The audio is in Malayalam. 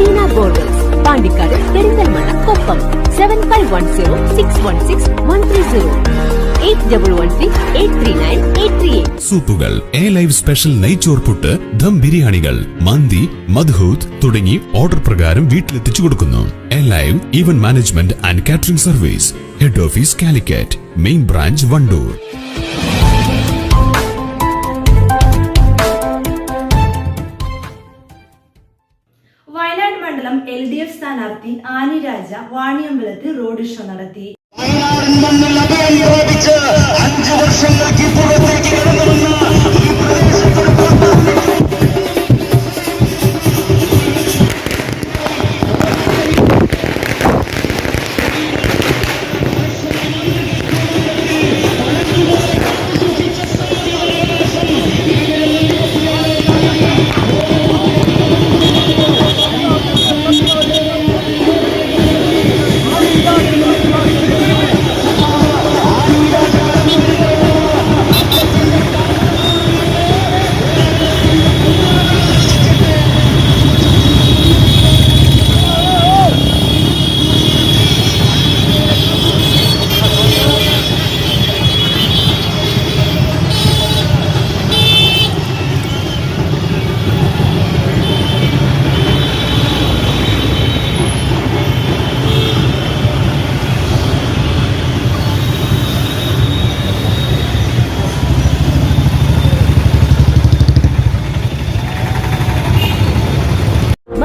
Madina borders Pandikkad Perinthalmanna Koppam seven five one zero six one six one three zero സൂപ്പുകൾ A live special നെയ്ച്ചോർ പുട്ട് ദം ബിരിയാണികൾ മന്തി മദ്ഹൂത്ത് തുടങ്ങി ഓർഡർ പ്രകാരം വീട്ടിലെത്തിച്ചു കൊടുക്കുന്നു. Alive event management and catering service head office Calicut main branch Wandoor Wayanad മണ്ഡലം എൽ ഡി എഫ് സ്ഥാനാർത്ഥി ആനി രാജ വാണിയമ്പലത്ത് റോഡ് ഷോ നടത്തി.